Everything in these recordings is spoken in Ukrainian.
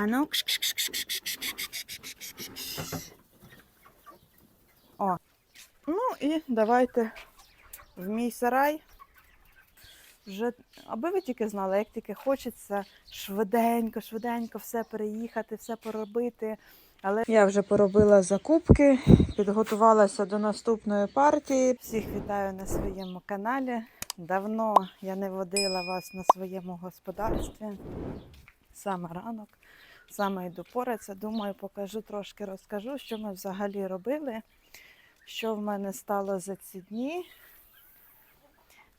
А ну. О. Ну і давайте в мій сарай. Вже, аби ви тільки знали, як тільки хочеться швиденько, швиденько все переїхати, все поробити. Але я вже поробила закупки, підготувалася до наступної партії. Всіх вітаю на своєму каналі. Давно я не водила вас на своєму господарстві. Саме ранок, саме йду поратися. Думаю, покажу трошки, розкажу, що ми взагалі робили, що в мене стало за ці дні.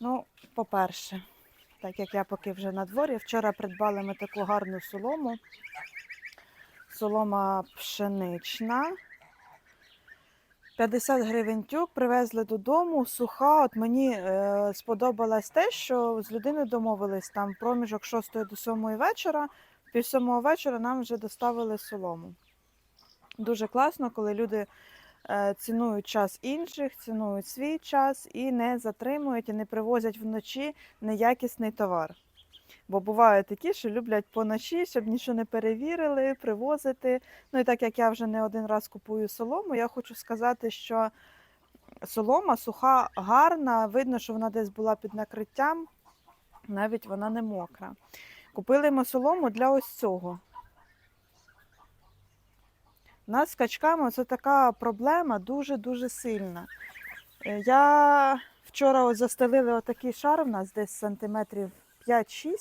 Ну, по-перше, так як я поки вже на дворі, вчора придбали ми таку гарну солому. Солома пшенична. 50 гривень тюк привезли додому, суха. От мені е, сподобалось те, що з людиною домовились там проміжок 6 до 7 вечора. Пів 7 вечора нам вже доставили солому. Дуже класно, коли люди е, цінують час інших, цінують свій час і не затримують і не привозять вночі неякісний товар. Бо бувають такі, що люблять поночі, щоб нічого не перевірили, привозити. Ну і так як я вже не один раз купую солому, я хочу сказати, що солома суха, гарна, видно, що вона десь була під накриттям, навіть вона не мокра. Купили ми солому для ось цього. У нас з качками це така проблема дуже-дуже сильна. Е, Я вчора ось застелили отакий шар, у нас десь сантиметрів 5-6.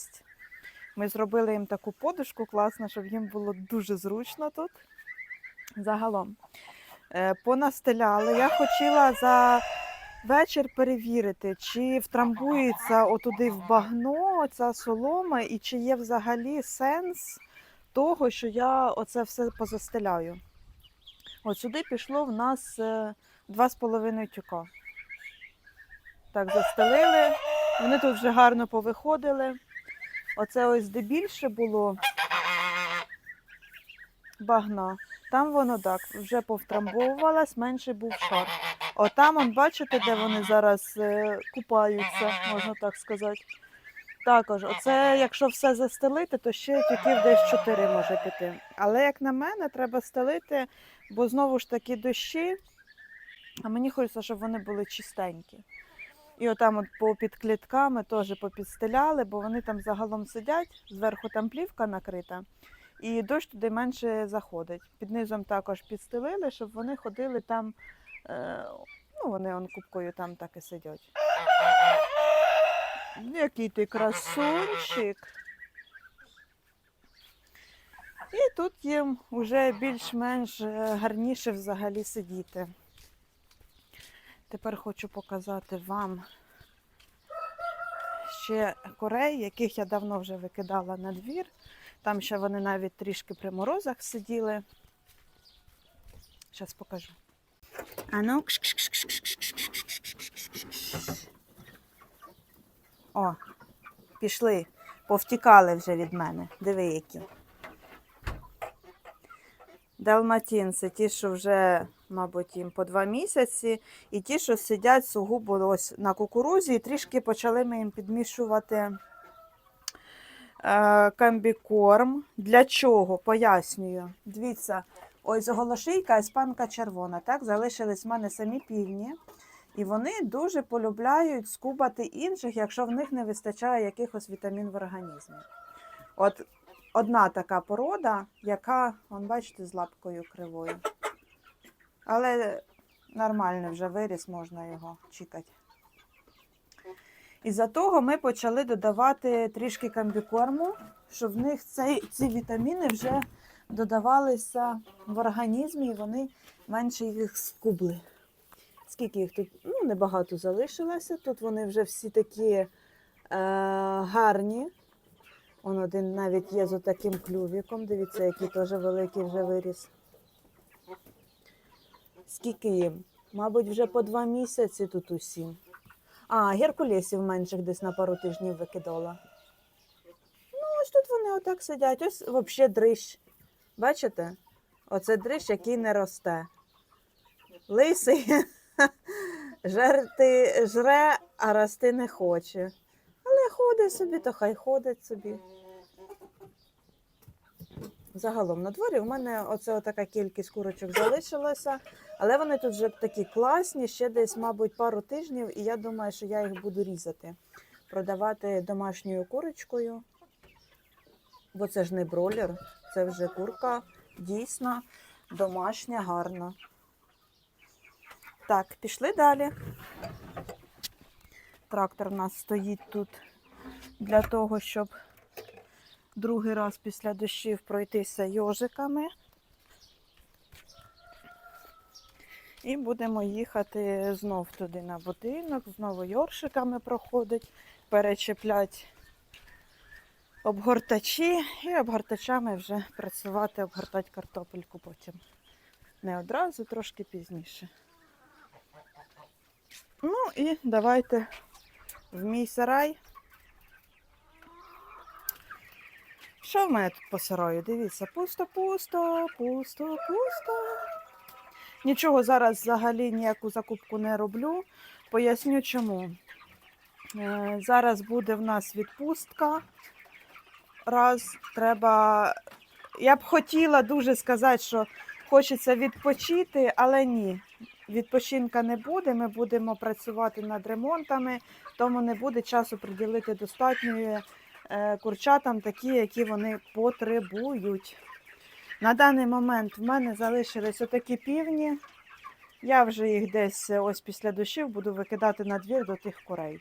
Ми зробили їм таку подушку класно, щоб їм було дуже зручно тут. Загалом. Е, Понастеляли. Я хотіла за вечір перевірити, чи втрамбується отуди в багно ця солома, і чи є взагалі сенс того, що я оце все позастеляю. От сюди пішло в нас е, 2,5 тюка. Так, застелили. Вони тут вже гарно повиходили. Оце ось де більше було багна. Там воно так вже повтрамбовувалось, менший був шар. Отам, он, бачите, де вони зараз е, купаються, можна так сказати. Також, оце, якщо все застелити, то ще тюків десь 4 може піти. Але як на мене, треба стелити, бо знову ж таки дощі, а мені хочеться, щоб вони були чистенькі. І отам от попід клітками теж попідстеляли, бо вони там загалом сидять, зверху там плівка накрита, і дощ туди менше заходить. Під низом також підстелили, щоб вони ходили там, ну вони он кубкою там так і сидять. Який ти красунчик. І тут їм вже більш-менш е, гарніше взагалі сидіти. Тепер хочу показати вам ще корей, яких я давно вже викидала на двір. Там ще вони навіть трішки при морозах сиділи. Зараз покажу. А ну. О, пішли, повтікали вже від мене. Диви, які. Далматінці, ті, що вже, мабуть, їм по два місяці, і ті, що сидять сугубо ось на кукурузі, і трішки почали ми їм підмішувати е, камбікорм. Для чого? Пояснюю. Дивіться, ось голошийка, іспанка червона. Так, залишились в мене самі півні. І вони дуже полюбляють скубати інших, якщо в них не вистачає якихось вітамін в організмі. От одна така порода, яка, вон, бачите, з лапкою кривою. Але нормально вже виріс, можна його чекати. Із-за того ми почали додавати трішки камбікорму, щоб в них цей, ці вітаміни вже додавалися в організмі і вони менше їх скубли. Скільки їх тут? Ну, небагато залишилося. Тут вони вже всі такі е, гарні. Он один навіть є з таким клювіком. Дивіться, який теж великий вже виріс. Скільки їм? Мабуть, вже по два місяці тут усім. А, геркулесів менших десь на пару тижнів викидала. Ну, ось тут вони отак сидять. Ось взагалі дрищ. Бачите? Оце дрищ, який не росте. Лисий жерти жре, а рости не хоче. Але ходить собі, то хай ходить собі. загалом на дворі. У мене оце така кількість курочок залишилася, але вони тут вже такі класні, ще десь, мабуть, пару тижнів, і я думаю, що я їх буду різати, продавати домашньою курочкою. Бо це ж не бролер, це вже курка дійсно домашня, гарна. Так, пішли далі. Трактор у нас стоїть тут для того, щоб другий раз після дощів пройтися йожиками. І будемо їхати знов туди на будинок, знову йоршиками проходить, перечеплять обгортачі і обгортачами вже працювати, обгортати картопельку потім. Не одразу, трошки пізніше. Ну і давайте в мій сарай. Що в мене тут по сараю? Дивіться, пусто, пусто, пусто, пусто. Нічого зараз взагалі ніяку закупку не роблю. Поясню чому. Е, Зараз буде в нас відпустка. Раз треба. Я б хотіла дуже сказати, що хочеться відпочити, але ні. Відпочинка не буде. Ми будемо працювати над ремонтами, тому не буде часу приділити достатньої е, курчатам такі, які вони потребують. На даний момент в мене залишились отакі півні. Я вже їх десь е, ось після дощів буду викидати на двір до тих курей.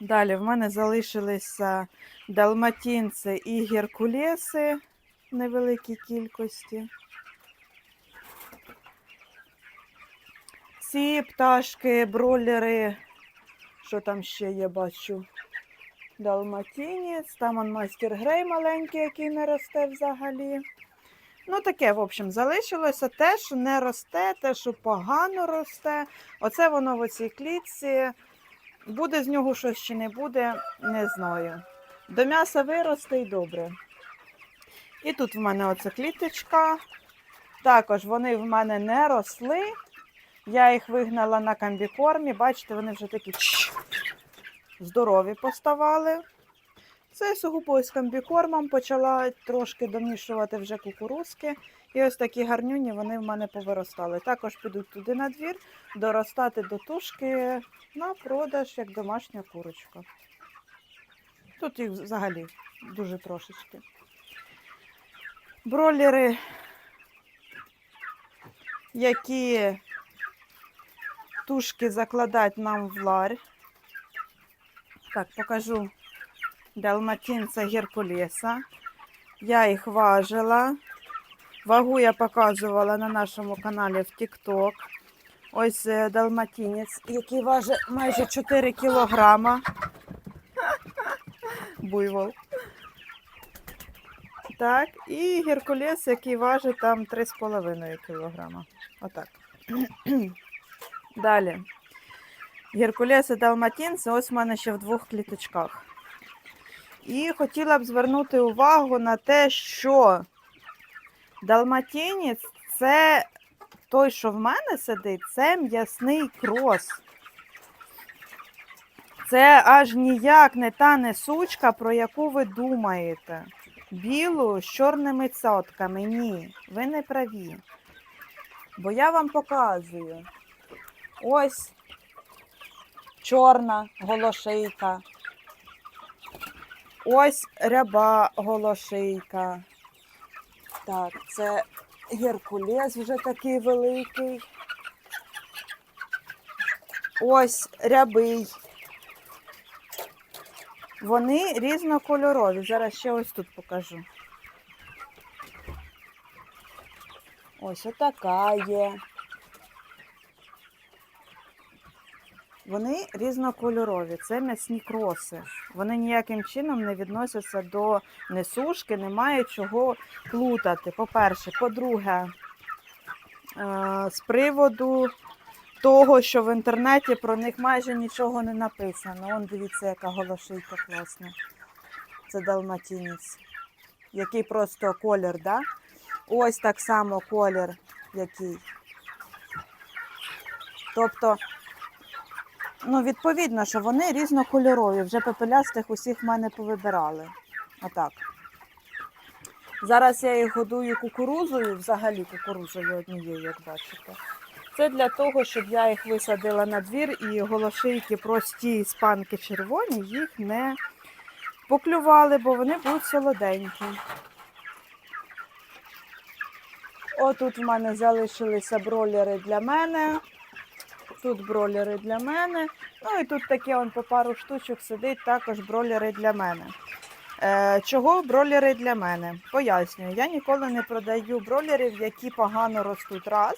Далі в мене залишилися далматінці і геркулеси в невеликій кількості. Ці пташки, бролери, що там ще є, бачу. Далматінець, там он майстер грей маленький, який не росте взагалі. Ну, таке, в общем, залишилося те, що не росте, те, що погано росте. Оце воно в оцій клітці. Буде з нього щось чи не буде, не знаю. До м'яса виросте і добре. І тут в мене оця кліточка. Також вони в мене не росли. Я їх вигнала на комбікормі. Бачите, вони вже такі здорові поставали. Це сугубо з комбікормом почала трошки домішувати вже кукурузки. І ось такі гарнюні вони в мене повиростали. Також підуть туди на двір, доростати до тушки на продаж як домашня курочка. Тут їх взагалі дуже трошечки. Бролери, які тушки закладати нам в ларь. Так, покажу далматинця Геркулеса. Я їх важила. Вагу я показувала на нашому каналі в TikTok. Ось е, далматинець, який важить майже 4 кілограма. Буйвол. Так, і Геркулес, який важить там 3,5 кілограма. Отак. Далі. Геркулес і далматинці ось в мене ще в двох кліточках. І хотіла б звернути увагу на те, що далматинець це той, що в мене сидить, це м'ясний крос. Це аж ніяк не та несучка, про яку ви думаєте. Білу з чорними цятками. Ні, ви не праві. Бо я вам показую. Ось чорна голошийка. Ось ряба голошийка. Так, це Геркулес вже такий великий. Ось рябий. Вони різнокольорові. Зараз ще ось тут покажу. Ось отака є. Вони різнокольорові, це м'ясні кроси. Вони ніяким чином не відносяться до несушки, немає чого плутати. По-перше, по-друге, е, з приводу того, що в інтернеті про них майже нічого не написано. Вон дивіться, яка голошийка класна. Це далматинець. Який просто колір, да? Ось так само колір який. Тобто, ну, відповідно, що вони різнокольорові. Вже пепелястих усіх в мене повибирали. Отак. Зараз я їх годую кукурузою, взагалі кукурузою однією, як бачите. Це для того, щоб я їх висадила на двір і голошийки прості спанки червоні їх не поклювали, бо вони будуть солоденькі. Отут в мене залишилися бролери для мене. Тут бролери для мене. Ну і тут таке он по пару штучок сидить також бролери для мене. Е, чого бролери для мене? Пояснюю, я ніколи не продаю бролерів, які погано ростуть раз,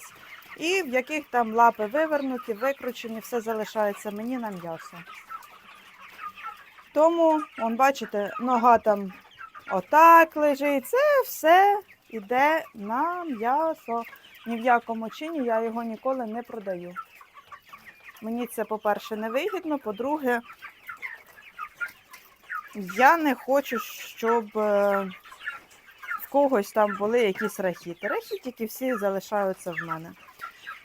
і в яких там лапи вивернуті, викручені, все залишається мені на м'ясо. Тому, он, бачите, нога там отак лежить. Це все йде на м'ясо. Ні в якому чині я його ніколи не продаю. Мені це, по-перше, не вигідно, по-друге, я не хочу, щоб е, в когось там були якісь рахіти. Рахітики всі залишаються в мене.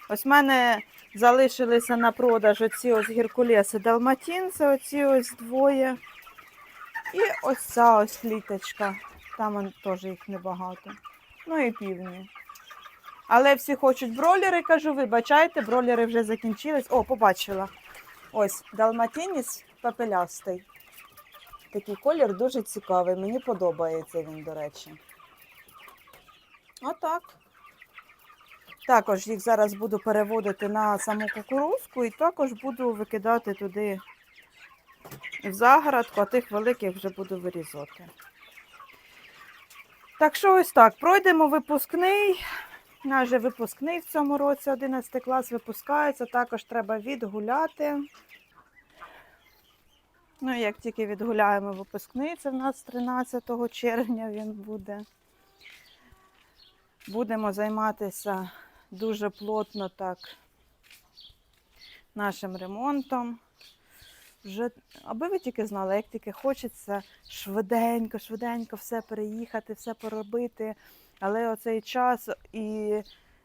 Ось в мене залишилися на продаж оці ось геркулеси далматінці, оці ось двоє. І ось ця ось кліточка. Там теж їх небагато. Ну і півні. Але всі хочуть бролери, кажу, вибачайте, бролери вже закінчились. О, побачила. Ось далматініс пепелястий. Такий колір дуже цікавий. Мені подобається він, до речі. Отак. Також їх зараз буду переводити на саму кукурузку і також буду викидати туди в загородку, а тих великих вже буду вирізати. Так що ось так, пройдемо випускний. Наш же випускний в цьому році, 11 клас випускається, також треба відгуляти. Ну, як тільки відгуляємо випускний, це в нас 13 червня він буде. Будемо займатися дуже плотно так нашим ремонтом. Вже, аби ви тільки знали, як тільки хочеться швиденько, швиденько все переїхати, все поробити. Але оцей час і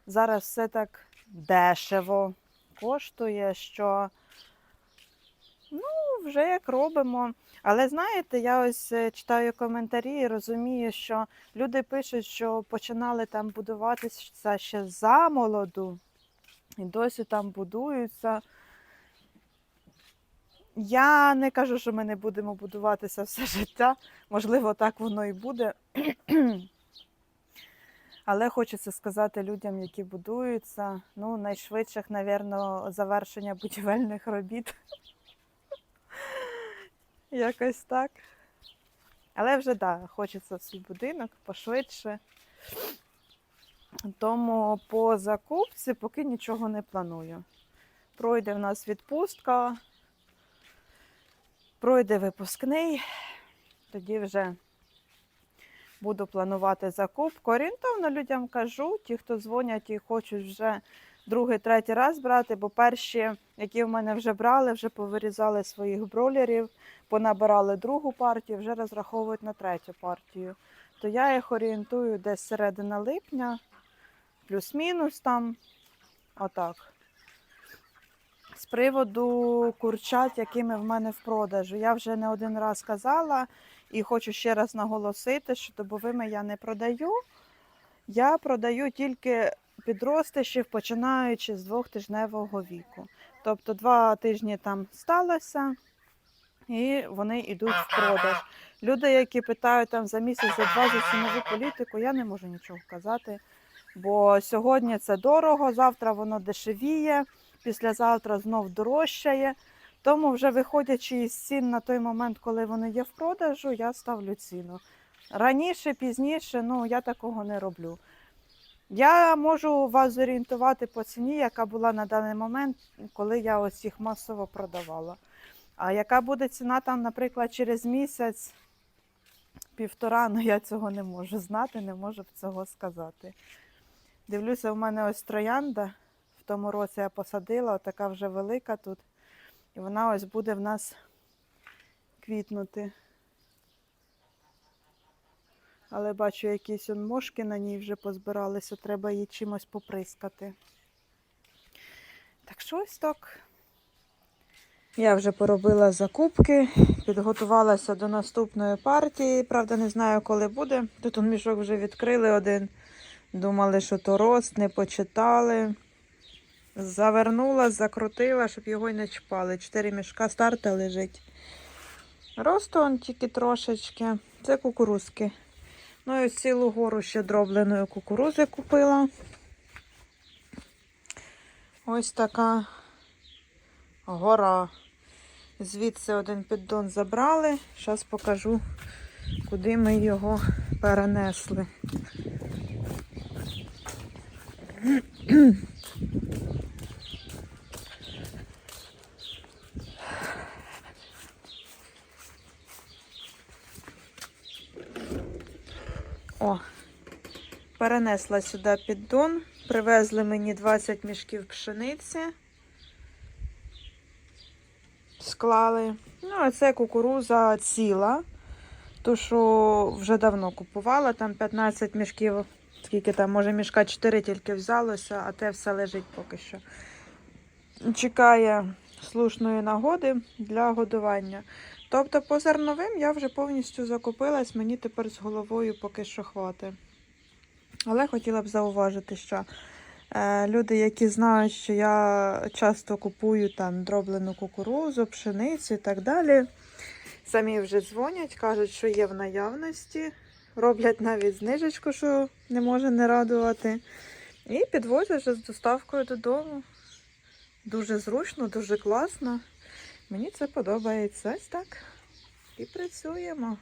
зараз все так дешево коштує, що ну, вже як робимо. Але знаєте, я ось е, читаю коментарі і розумію, що люди пишуть, що починали там будуватися ще за молоду, і досі там будуються. Я не кажу, що ми не будемо будуватися все життя. Можливо, так воно і буде. Але хочеться сказати людям, які будуються, ну, найшвидших, напевно, завершення будівельних робіт. Якось так. Але вже так, да, хочеться в свій будинок пошвидше. Тому по закупці поки нічого не планую. Пройде в нас відпустка, пройде випускний, тоді вже буду планувати закупку. Орієнтовно людям кажу, ті, хто дзвонять і хочуть вже другий, третій раз брати, бо перші, які в мене вже брали, вже повирізали своїх бролерів, понабирали другу партію, вже розраховують на третю партію. То я їх орієнтую десь середина липня, плюс-мінус там. Отак. З приводу курчат, якими в мене в продажу, я вже не один раз казала і хочу ще раз наголосити, що добовими я не продаю. Я продаю тільки підростишів, починаючи з двохтижневого віку. Тобто два тижні там сталося, і вони йдуть в продаж. Люди, які питають там за місяць, за два за цінову політику, я не можу нічого казати. Бо сьогодні це дорого, завтра воно дешевіє, післязавтра знов дорожчає. Тому, вже виходячи із цін на той момент, коли вони є в продажу, я ставлю ціну. Раніше, пізніше, ну я такого не роблю. Я можу вас зорієнтувати по ціні, яка була на даний момент, коли я ось їх масово продавала. А яка буде ціна там, наприклад, через місяць, півтора, ну я цього не можу знати, не можу цього сказати. Дивлюся, у мене ось троянда. В тому році я посадила, така вже велика тут. І вона ось буде в нас квітнути. Але бачу, якісь он мошки на ній вже позбиралися, треба її чимось поприскати. Так що ось так. Я вже поробила закупки, підготувалася до наступної партії. Правда, не знаю, коли буде. Тут он мішок вже відкрили один. Думали, що то рост, не почитали. Завернула, закрутила, щоб його й не чіпали. Чотири мішка старта лежить. Росту он тільки трошечки. Це кукурузки. Ну і цілу гору ще дробленої кукурузи купила. Ось така гора. Звідси один піддон забрали. Зараз покажу, куди ми його перенесли. О, перенесла сюди піддон. Привезли мені 20 мішків пшениці. Склали. Ну, а це кукуруза ціла. То, що вже давно купувала, там 15 мішків, скільки там, може, мішка 4 тільки взялося, а те все лежить поки що. Чекає слушної нагоди для годування. Тобто по зерновим я вже повністю закупилась, мені тепер з головою поки що хватить. Але хотіла б зауважити, що е, люди, які знають, що я часто купую там дроблену кукурузу, пшеницю і так далі, самі вже дзвонять, кажуть, що є в наявності, роблять навіть знижечку, що не може не радувати. І підвозять вже з доставкою додому. Дуже зручно, дуже класно. Мені це подобається. Ось так. І працюємо.